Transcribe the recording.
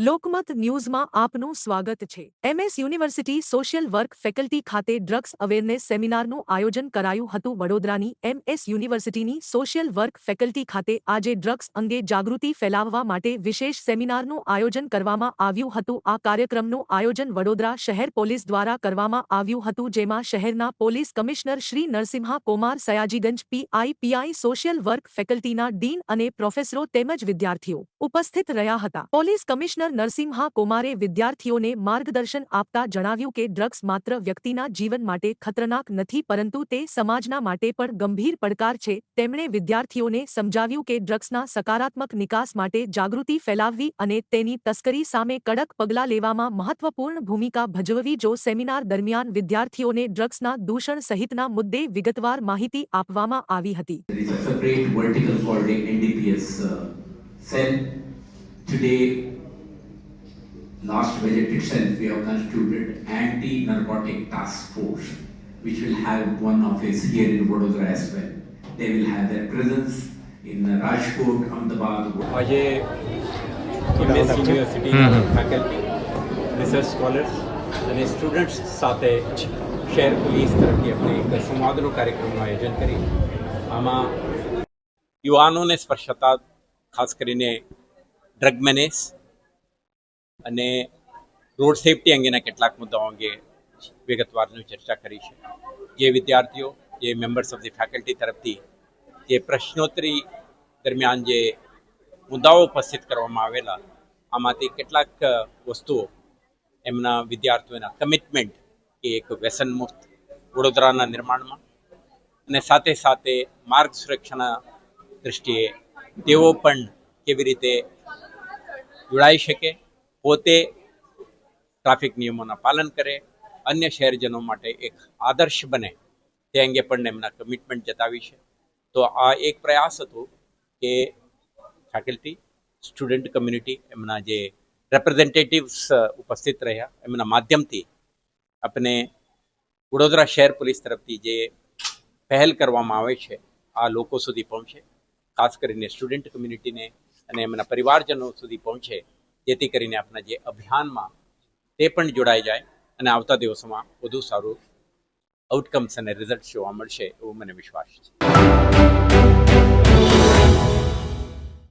લોકમત ન્યૂઝમાં આપનું સ્વાગત છે. MS University social work faculty ખાતે ડ્રગ્સ અવેરનેસ સેમિનારનું આયોજન કરાયું હતું. વડોદરાની એમએસ યુનિવર્સિટીની સોશિયલ વર્ક ફેકલ્ટી ખાતે આજે ડ્રગ્સ અંગે જાગૃતિ ફેલાવવા માટે વિશેષ સેમિનારનું આયોજન કરવામાં આવ્યું હતું. આ કાર્યક્રમનું આયોજન વડોદરા શહેર પોલીસ દ્વારા કરવામાં આવ્યું હતું, જેમાં શહેરના police commissioner Shri Narasimha Komar Sayajiganj PI PI social work ફેકલ્ટીના dean અને પ્રોફેસરો તેમજ વિદ્યાર્થીઓ ઉપસ્થિત રહ્યા હતા. પોલીસ કમિશનર નરસિંહા કોમારે વિદ્યાર્થીઓને માર્ગદર્શન આપતા જણાવ્યું કે ડ્રગ્સ માત્ર વ્યક્તિના જીવન માટે ખતરનાક નથી, પરંતુ તે સમાજના માટે પણ ગંભીર પડકાર છે. તેમણે વિદ્યાર્થીઓને સમજાવ્યું કે ડ્રગ્સના સકારાત્મક નિકાસ માટે જાગૃતિ ફેલાવવી અને તેની તસ્કરી સામે કડક પગલાં લેવામાં મહત્વપૂર્ણ ભૂમિકા ભજવવી જો સેમિનાર દરમિયાન વિદ્યાર્થીઓને ડ્રગ્સના દૂષણ સહિતના મુદ્દે વિગતવાર માહિતી આપવામાં આવી હતી. There last budget itself, we have constituted anti-narcotic task force, which will have one office here in Vadodara as well. They will have their presence in uh, Rajkot, Ahmedabad, આજે MS University faculty research scholars અને students સાથે શહેર police તરફથી આપણે એક સંવાદનો કાર્યક્રમનું આયોજન કરી આમાં યુવાનોને સ્પર્શતા ખાસ કરીને ડ્રગ મેનેસ અને રોડ સેફટી અંગેના કેટલાક મુદ્દાઓ અંગે વિગતવારની ચર્ચા કરી છે. જે વિદ્યાર્થીઓ, જે મેમ્બર્સ ઓફ ધી ફેકલ્ટી તરફથી જે પ્રશ્નોત્તરી દરમિયાન જે મુદ્દાઓ ઉપસ્થિત કરવામાં આવેલા, આમાંથી કેટલાક વસ્તુઓ એમના વિદ્યાર્થીઓના કમિટમેન્ટ કે એક વ્યસન મુક્ત વડોદરાના નિર્માણમાં અને સાથે સાથે માર્ગ સુરક્ષાના દૃષ્ટિએ તેઓ પણ કેવી રીતે જોડાઈ શકે પોતે ટ્રાફિક નિયમોના પાલન કરે, અન્ય શહેરજનો માટે એક આદર્શ બને. તે અંગે પણ એમના કમિટમેન્ટ જતાવી છે. તો આ એક પ્રયાસ હતો કે ફેકલ્ટી સ્ટુડન્ટ કમ્યુનિટી એમના જે રેપ્રેઝેન્ટેટિવ્સ ઉપસ્થિત રહ્યા. એમના માધ્યમથી આપણે વડોદરા શહેર પોલીસ તરફથી જે પહેલ કરવામાં આવે છે, આ લોકો સુધી પહોંચે. ખાસ કરીને સ્ટુડન્ટ કમ્યુનિટીને અને એમના પરિવારજનો સુધી પહોંચે. જેથી કરીને આપણા જે અભિયાનમાં તે પણ જોડાઈ જાય અને આવતા દિવસોમાં વધુ સારું આઉટકમ્સ અને રિઝલ્ટ જોવા મળશે એવો મને વિશ્વાસ છે.